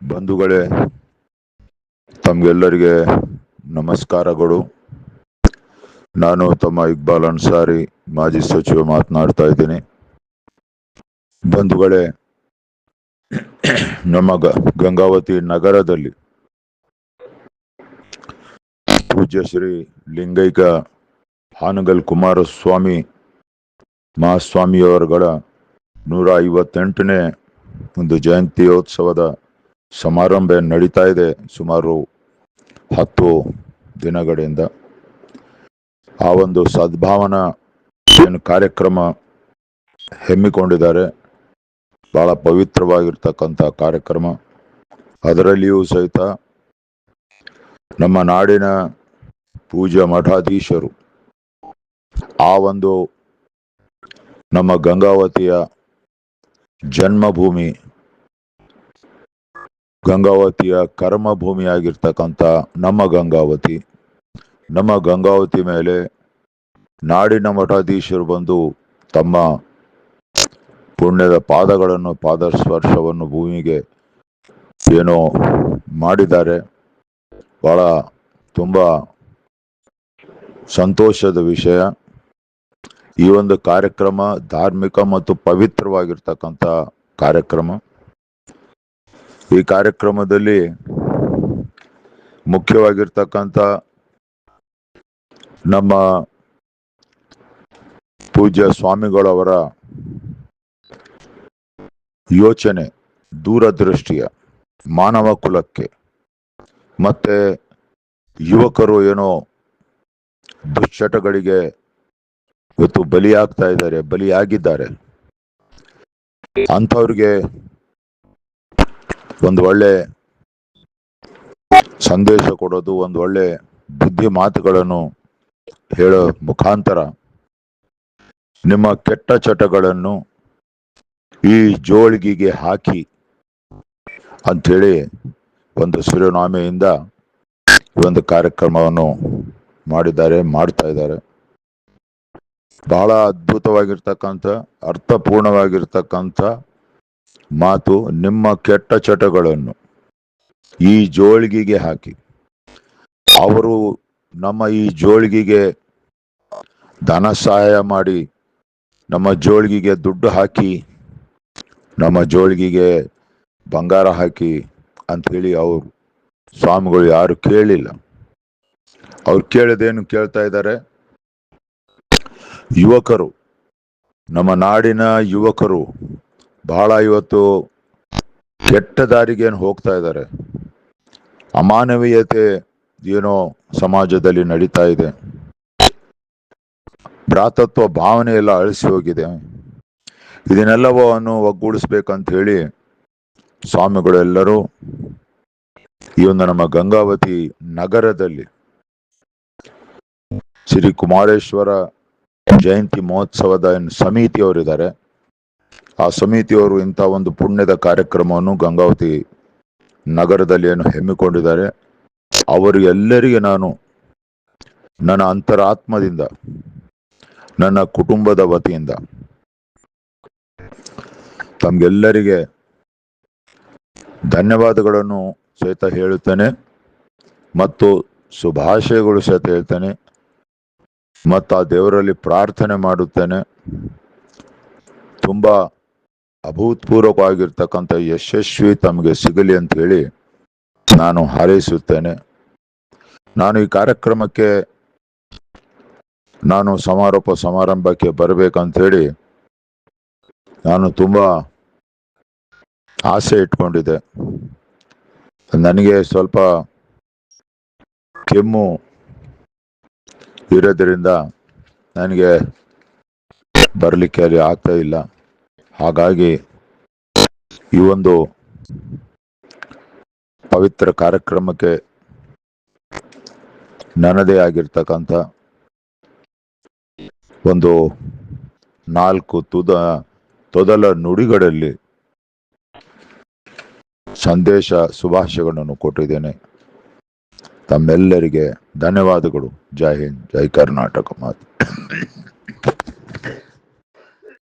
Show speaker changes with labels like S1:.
S1: ಬಂಧುಗಳೇ, ತಮಗೆಲ್ಲರಿಗೆ ನಮಸ್ಕಾರಗಳು. ನಾನು ತಮ್ಮ ಇಕ್ಬಾಲ್ ಅನ್ಸಾರಿ, ಮಾಜಿ ಸಚಿವ ಮಾತನಾಡ್ತಾ ಇದ್ದೀನಿ. ಬಂಧುಗಳೇ, ನಮ್ಮ ಗಂಗಾವತಿ ನಗರದಲ್ಲಿ ಪೂಜ್ಯ ಶ್ರೀ ಲಿಂಗೈಕ ಹಾನಗಲ್ ಕುಮಾರಸ್ವಾಮಿ ಮಹಾಸ್ವಾಮಿಯವರುಗಳ ನೂರ ಐವತ್ತೆಂಟನೇ ಒಂದು ಜಯಂತ್ಯೋತ್ಸವದ ಸಮಾರಂಭ ನಡೀತಾ ಇದೆ ಸುಮಾರು ಹತ್ತು ದಿನಗಳಿಂದ. ಆ ಒಂದು ಸದ್ಭಾವನಾ ಏನು ಕಾರ್ಯಕ್ರಮ ಹೆಮ್ಮಿಕೊಂಡಿದ್ದಾರೆ, ಬಹಳ ಪವಿತ್ರವಾಗಿರ್ತಕ್ಕಂಥ ಕಾರ್ಯಕ್ರಮ. ಅದರಲ್ಲಿಯೂ ಸಹಿತ ನಮ್ಮ ನಾಡಿನ ಪೂಜ್ಯ ಮಠಾಧೀಶರು, ಆ ಒಂದು ನಮ್ಮ ಗಂಗಾವತಿಯ ಜನ್ಮಭೂಮಿ ಗಂಗಾವತಿಯ ಕರ್ಮಭೂಮಿಯಾಗಿರ್ತಕ್ಕಂಥ ನಮ್ಮ ಗಂಗಾವತಿ. ನಮ್ಮ ಗಂಗಾವತಿ ಮೇಲೆ ನಾಡಿನ ಮಠಾಧೀಶರು ಬಂದು ತಮ್ಮ ಪುಣ್ಯದ ಪಾದಗಳನ್ನು ಪಾದ ಸ್ಪರ್ಶವನ್ನು ಭೂಮಿಗೆ ಏನೋ ಮಾಡಿದ್ದಾರೆ. ಬಹಳ ತುಂಬ ಸಂತೋಷದ ವಿಷಯ. ಈ ಒಂದು ಕಾರ್ಯಕ್ರಮ ಧಾರ್ಮಿಕ ಮತ್ತು ಪವಿತ್ರವಾಗಿರ್ತಕ್ಕಂಥ ಕಾರ್ಯಕ್ರಮ. ಈ ಕಾರ್ಯಕ್ರಮದಲ್ಲಿ ಮುಖ್ಯವಾಗಿರ್ತಕ್ಕಂಥ ನಮ್ಮ ಪೂಜ್ಯ ಸ್ವಾಮಿಗಳವರ ಯೋಚನೆ ದೂರದೃಷ್ಟಿಯ ಮಾನವ ಕುಲಕ್ಕೆ, ಮತ್ತೆ ಯುವಕರು ಏನೋ ದುಶ್ಚಟಗಳಿಗೆ ಇವತ್ತು ಬಲಿಯಾಗ್ತಾ ಇದ್ದಾರೆ, ಬಲಿಯಾಗಿದ್ದಾರೆ. ಅಂಥವ್ರಿಗೆ ಒಂದು ಒಳ್ಳೆ ಸಂದೇಶ ಕೊಡೋದು, ಒಂದು ಒಳ್ಳೆ ಬುದ್ಧಿ ಮಾತುಗಳನ್ನು ಹೇಳೋ ಮುಖಾಂತರ ನಿಮ್ಮ ಕೆಟ್ಟ ಚಟಗಳನ್ನು ಈ ಜೋಳಿಗೆಗೆ ಹಾಕಿ ಅಂಥೇಳಿ ಒಂದು ಶಿರೋನಾಮೆಯಿಂದ ಈ ಒಂದು ಕಾರ್ಯಕ್ರಮವನ್ನು ಮಾಡಿದ್ದಾರೆ, ಮಾಡ್ತಾ ಇದ್ದಾರೆ. ಬಹಳ ಅದ್ಭುತವಾಗಿರ್ತಕ್ಕಂಥ, ಅರ್ಥಪೂರ್ಣವಾಗಿರ್ತಕ್ಕಂಥ ಮಾತು ನಿಮ್ಮ ಕೆಟ್ಟ ಚಟಗಳನ್ನು ಈ ಜೋಳಿಗೆಗೆ ಹಾಕಿ. ಅವರು ನಮ್ಮ ಈ ಜೋಳಿಗೆಗೆ ಧನ ಸಹಾಯ ಮಾಡಿ, ನಮ್ಮ ಜೋಳಿಗೆಗೆ ದುಡ್ಡು ಹಾಕಿ, ನಮ್ಮ ಜೋಳಿಗೆಗೆ ಬಂಗಾರ ಹಾಕಿ ಅಂತ ಹೇಳಿ ಅವರು, ಸ್ವಾಮಿಗಳು ಯಾರು ಕೇಳಿಲ್ಲ. ಅವ್ರು ಕೇಳದೇನು ಕೇಳ್ತಾ ಇದ್ದಾರೆ? ಯುವಕರು, ನಮ್ಮ ನಾಡಿನ ಯುವಕರು ಬಹಳ ಇವತ್ತು ಕೆಟ್ಟ ದಾರಿಗೆ ಏನು ಹೋಗ್ತಾ ಇದ್ದಾರೆ ಅಮಾನವೀಯತೆ ಏನೋ ಸಮಾಜದಲ್ಲಿ ನಡೀತಾ ಇದೆ. ಭ್ರಾತತ್ವ ಭಾವನೆ ಎಲ್ಲ ಅಳಿಸಿ ಹೋಗಿದೆ. ಇದನ್ನೆಲ್ಲವನ್ನು ಒಗ್ಗೂಡಿಸ್ಬೇಕಂತ ಹೇಳಿ ಸ್ವಾಮಿಗಳೆಲ್ಲರೂ ಈ ಒಂದು ನಮ್ಮ ಗಂಗಾವತಿ ನಗರದಲ್ಲಿ ಶ್ರೀ ಕುಮಾರೇಶ್ವರ ಜಯಂತಿ ಮಹೋತ್ಸವದ ಸಮಿತಿಯವರಿದ್ದಾರೆ ಆ ಸಮಿತಿಯವರು ಇಂಥ ಒಂದು ಪುಣ್ಯದ ಕಾರ್ಯಕ್ರಮವನ್ನು ಗಂಗಾವತಿ ನಗರದಲ್ಲಿ ಏನು ಹೆಮ್ಮಿಕೊಂಡಿದ್ದಾರೆ. ಅವರು ಎಲ್ಲರಿಗೆ ನಾನು ನನ್ನ ಅಂತರಾತ್ಮದಿಂದ, ನನ್ನ ಕುಟುಂಬದ ವತಿಯಿಂದ ತಮ್ಗೆಲ್ಲರಿಗೆ ಧನ್ಯವಾದಗಳನ್ನು ಸಹಿತ ಹೇಳುತ್ತೇನೆ ಮತ್ತು ಶುಭಾಶಯಗಳು ಸಹಿತ ಹೇಳ್ತೇನೆ ಮತ್ತು ಆ ದೇವರಲ್ಲಿ ಪ್ರಾರ್ಥನೆ ಮಾಡುತ್ತೇನೆ. ತುಂಬಾ ಅಭೂತಪೂರ್ವಕವಾಗಿರ್ತಕ್ಕಂಥ ಯಶಸ್ವಿ ತಮಗೆ ಸಿಗಲಿ ಅಂತ ಹೇಳಿ ನಾನು ಹಾರೈಸುತ್ತೇನೆ. ನಾನು ಈ ಕಾರ್ಯಕ್ರಮಕ್ಕೆ ನಾನು ಸಮಾರೋಪ ಸಮಾರಂಭಕ್ಕೆ ಬರಬೇಕಂತ ಹೇಳಿ ನಾನು ತುಂಬ ಆಸೆ ಇಟ್ಕೊಂಡಿದ್ದೆ. ನನಗೆ ಸ್ವಲ್ಪ ಕೆಮ್ಮು ಇರೋದ್ರಿಂದ ನನಗೆ ಬರಲಿಕ್ಕೆ ಅಲ್ಲಿ ಆಗ್ತಾ ಇಲ್ಲ. ಹಾಗಾಗಿ ಈ ಒಂದು ಪವಿತ್ರ ಕಾರ್ಯಕ್ರಮಕ್ಕೆ ನನ್ನದೇ ಆಗಿರ್ತಕ್ಕಂಥ ಒಂದು ನಾಲ್ಕು ತುದ, ತೊದಲ ನುಡಿಗಳಲ್ಲಿ ಸಂದೇಶ, ಶುಭಾಶಯಗಳನ್ನು ಕೊಟ್ಟಿದ್ದೇನೆ. ತಮ್ಮೆಲ್ಲರಿಗೆ ಧನ್ಯವಾದಗಳು. ಜೈ ಹಿಂದ್, ಜೈ ಕರ್ನಾಟಕ ಮಾತು.